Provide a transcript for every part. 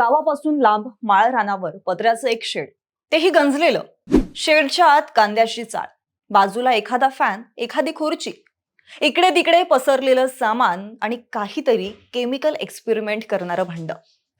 गावापासून लांब माळरानावर पत्र्याचं एक शेड. तेही गंजलेलं. शेडच्या आत कांद्याची चाळ. बाजूला एखादा फॅन एखादी खुर्ची. इकडे तिकडे पसरलेलं सामान आणि काहीतरी केमिकल एक्सपेरिमेंट करणारं भांड.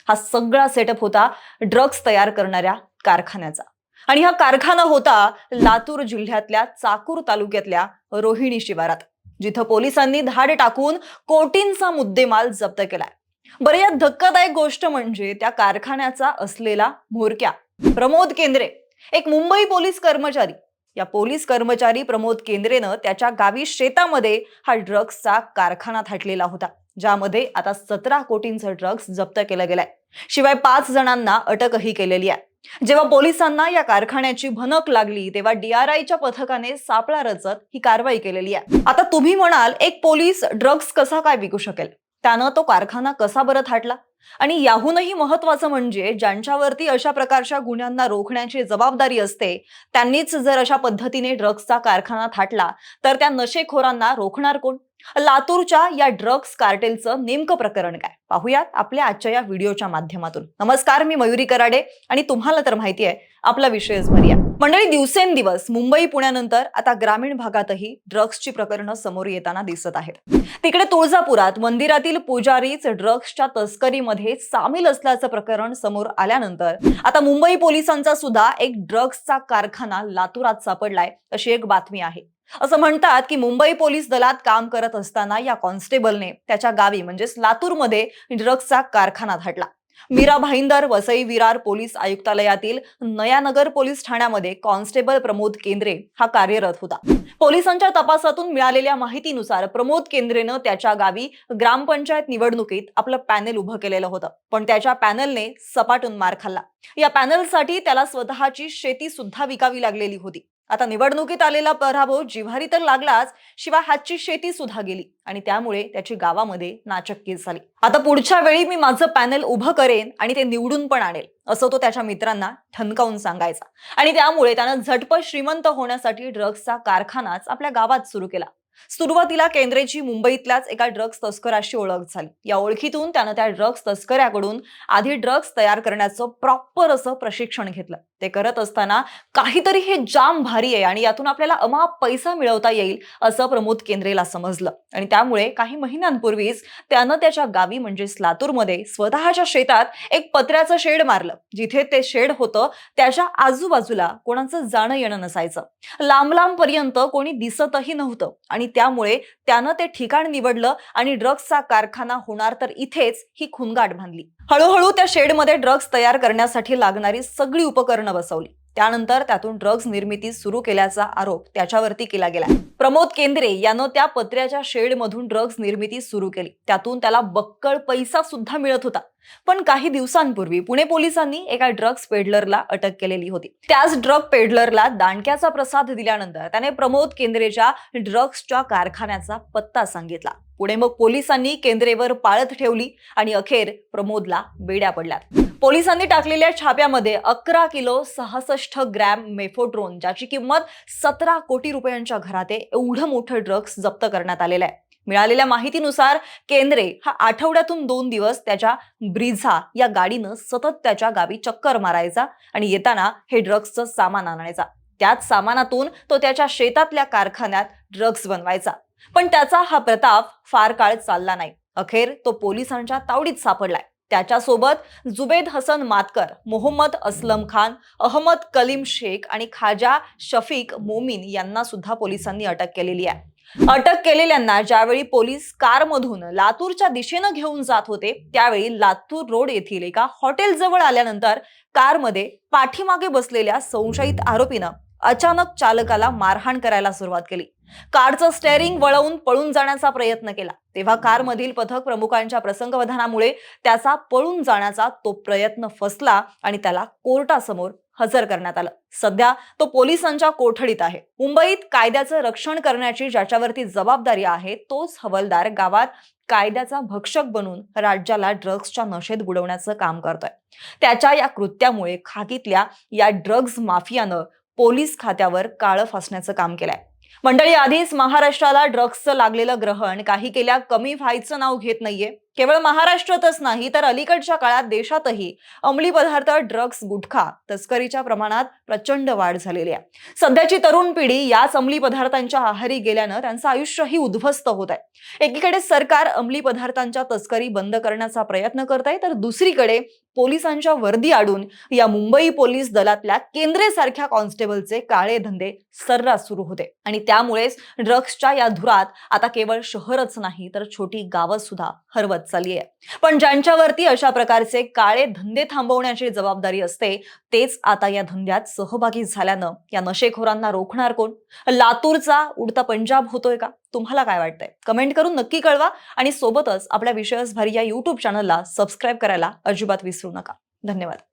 हा सगळा सेटअप होता ड्रग्ज तयार करणाऱ्या कारखान्याचा. आणि हा कारखाना होता लातूर जिल्ह्यातल्या चाकूर तालुक्यातल्या रोहिणी शिवारात जिथं पोलिसांनी धाड टाकून कोटींचा मुद्देमाल जप्त केलाय. बरं या धक्कादायक गोष्ट म्हणजे त्या कारखान्याचा असलेला म्होरक्या प्रमोद केंद्रे. एक मुंबई पोलीस कर्मचारी. या पोलीस कर्मचारी प्रमोद केंद्रेनं त्याच्या गावी शेतामध्ये हा ड्रग्सचा कारखाना थाटलेला होता ज्यामध्ये आता सतरा कोटींचं ड्रग्ज जप्त केलं गेलाय. शिवाय पाच जणांना अटकही केलेली आहे. जेव्हा पोलिसांना या कारखान्याची भनक लागली तेव्हा डीआरआयच्या पथकाने सापळा रचत ही कारवाई केलेली आहे. आता तुम्ही म्हणाल एक पोलीस ड्रग्ज कसा काय विकू शकेल? त्यानं तो कारखाना कसा बरं थाटला? आणि याहूनही महत्वाचं म्हणजे ज्यांच्यावरती अशा प्रकारच्या गुन्ह्यांना रोखण्याची जबाबदारी असते त्यांनीच जर अशा पद्धतीने ड्रग्जचा कारखाना थाटला तर त्या नशेखोरांना रोखणार कोण? लातूरच्या या ड्रग्ज कार्टेलचं नेमकं प्रकरण काय? पाहूयात आपल्या आजच्या या व्हिडिओच्या माध्यमातून. नमस्कार मी मयुरी कराडे आणि तुम्हाला तर माहिती आहे आपला विषयच भरिया मंडळी दिवसेंदिवस मुंबई पुण्यानंतर आता ग्रामीण भागातही ड्रग्सची प्रकरणं समोर येताना दिसत आहेत. तिकडे तुळजापुरात मंदिरातील पुजारीच ड्रग्सच्या तस्करीमध्ये सामील असल्याचं प्रकरण समोर आल्यानंतर आता मुंबई पोलिसांचा सुद्धा एक ड्रग्सचा कारखाना लातूरात सापडलाय अशी एक बातमी आहे. असं म्हणतात की मुंबई पोलीस दलात काम करत असताना या कॉन्स्टेबलने त्याच्या गावी म्हणजेच लातूरमध्ये ड्रग्सचा कारखाना धाडला मीरा भाईंदर वसई विरार पोलीस आयुक्तालयातील नयानगर पोलीस ठाण्यामध्ये कॉन्स्टेबल प्रमोद केंद्रे हा कार्यरत होता. पोलिसांच्या तपासातून मिळालेल्या माहितीनुसार प्रमोद केंद्रेनं त्याच्या गावी ग्रामपंचायत निवडणुकीत आपलं पॅनेल उभं केलेलं होतं. पण त्याच्या पॅनलने सपाटून मार खाल्ला. या पॅनलसाठी त्याला स्वतःची शेती सुद्धा विकावी लागलेली होती. आता निवडणुकीत आलेला पराभव जिव्हारी तर लागलाच शिवाय हातची शेती सुद्धा गेली. आणि त्यामुळे त्याची गावामध्ये नाचक्की झाली. आता पुढच्या वेळी मी माझं पॅनल उभं करेन आणि ते निवडून पण आणेल असं तो त्याच्या मित्रांना ठणकावून सांगायचा. आणि त्यामुळे त्यानं झटपट श्रीमंत होण्यासाठी ड्रग्सचा कारखानाच आपल्या गावात सुरू केला. सुरुवातीला केंद्रेची मुंबईतल्याच एका ड्रग्ज तस्कराशी ओळख झाली. या ओळखीतून त्यानं त्या ड्रग्ज तस्कऱ्याकडून आधी ड्रग्ज तयार करण्याचं प्रॉपर असं प्रशिक्षण घेतलं. ते करत असताना काहीतरी हे जाम भारी आहे आणि यातून आपल्याला अमाप पैसा मिळवता येईल असं प्रमोद केंद्रेला समजलं. आणि त्यामुळे काही महिन्यांपूर्वीच त्यानं त्याच्या गावी म्हणजेच लातूरमध्ये स्वतःच्या शेतात एक पत्र्याचं शेड मारलं. जिथे ते शेड होतं त्याच्या आजूबाजूला कोणाचं जाणं येणं नसायचं. लांब लांब पर्यंत कोणी दिसतही नव्हतं आणि त्यामुळे त्यानं ते ठिकाण निवडलं आणि ड्रग्सचा कारखाना होणार तर इथेच ही खुनगाट बांधली. हळूहळू त्या शेडमध्ये ड्रग्ज तयार करण्यासाठी लागणारी सगळी उपकरणं बसवली. त्यानंतर त्यातून ड्रग्ज निर्मिती सुरू केल्याचा आरोप त्याच्यावरती केला गेला. प्रमोद केंद्रे यानं त्या पत्र्याच्या शेडमधून ड्रग्ज निर्मिती सुरू केली. त्यातून त्याला बक्कळ पैसा सुद्धा मिळत होता. पण काही दिवसांपूर्वी पुणे पोलिसांनी एका ड्रग्ज पेडलरला अटक केलेली होती. त्याच ड्रग पेडलरला दांडक्याचा प्रसाद दिल्यानंतर त्याने प्रमोद केंद्रेच्या ड्रग्जच्या कारखान्याचा पत्ता सांगितला. पुढे मग पोलिसांनी केंद्रेवर पाळत ठेवली आणि अखेर प्रमोदला बेड्या पडल्यात. पोलिसांनी टाकलेल्या छाप्यामध्ये अकरा किलो सहासष्ट ग्रॅम मेफोड्रोन ज्याची किंमत सतरा कोटी रुपयांच्या घरात एवढं मोठं ड्रग्ज जप्त करण्यात आलेलं आहे. मिळालेल्या माहितीनुसार केंद्रे हा आठवड्यातून दोन दिवस त्याच्या ब्रिझा या गाडीनं सतत त्याच्या गावी चक्कर मारायचा आणि येताना हे ड्रग्सचं सामान आणायचा. त्याच सामानातून तो त्याच्या शेतातल्या कारखान्यात ड्रग्ज बनवायचा. पण त्याचा हा प्रताप फार काळ चालला नाही. अखेर तो पोलिसांच्या तावडीत सापडलाय. त्याच्यासोबत जुबेद हसन मातकर मोहम्मद असलम खान अहमद कलीम शेख आणि खाजा शफीक मोमीन यांना सुद्धा पोलिसांनी अटक केलेली आहे. अटक केलेल्यांना ज्यावेळी पोलीस कारमधून लातूरच्या दिशेनं घेऊन जात होते त्यावेळी लातूर रोड येथील एका हॉटेल जवळ आल्यानंतर कारमध्ये पाठीमागे बसलेल्या संशयित आरोपीनं अचानक चालकाला मारहाण करायला सुरुवात केली. कारचं स्टेअरिंग वळवून पळून जाण्याचा प्रयत्न केला. तेव्हा कारमधील पथक प्रमुखांच्या प्रसंगवधानामुळे त्याचा पळून जाण्याचा तो प्रयत्न फसला आणि त्याला कोर्टासमोर हजर करण्यात आलं. सध्या तो पोलिसांच्या कोठडीत आहे. मुंबईत कायद्याचं रक्षण करण्याची ज्याच्यावरती जबाबदारी आहे तोच हवलदार गावात कायद्याचा भक्षक बनून राज्याला ड्रग्जच्या नशेत बुडवण्याचं काम करतोय. त्याच्या या कृत्यामुळे खाकीतल्या या ड्रग्ज माफियानं पोलीस खात्यावर काळं फासण्याचं काम केलंय. मंडळी आधीच महाराष्ट्राला ड्रग्जचं लागलेलं ग्रहण. काही केल्या कमी व्हायचं नाव घेत नाहीये. केवळ महाराष्ट्रातच नाही तर अलीकडच्या काळात देशातही अंमली पदार्थ ड्रग्ज गुटखा तस्करीच्या प्रमाणात प्रचंड वाढ झालेली आहे. सध्याची तरुण पिढी याच अंमली पदार्थांच्या आहारी गेल्यानं त्यांचं आयुष्यही उद्ध्वस्त होत आहे. एकीकडे सरकार अंमली पदार्थांच्या तस्करी बंद करण्याचा प्रयत्न करत आहे तर दुसरीकडे पोलिसांच्या वर्दी आडून या मुंबई पोलीस दलातल्या केंद्रे सारख्या कॉन्स्टेबलचे काळे धंदे सर्रास सुरू होते. आणि त्यामुळेच ड्रग्सच्या या धुरात आता केवळ शहरच नाही तर छोटी गावं सुद्धा हरवत चालली आहे. पण ज्यांच्यावरती अशा प्रकारचे काळे धंदे थांबवण्याची जबाबदारी असते तेच आता या धंद्यात सहभागी झाल्यानं या नशेखोरांना रोखणार कोण? लातूरचा उडता पंजाब होतोय का? तुम्हाला काय वाटतंय? कमेंट करून नक्की कळवा आणि सोबतच आपल्या विषयसभारी या युट्यूब चॅनलला सबस्क्राईब करायला अजिबात विसरू नका. धन्यवाद.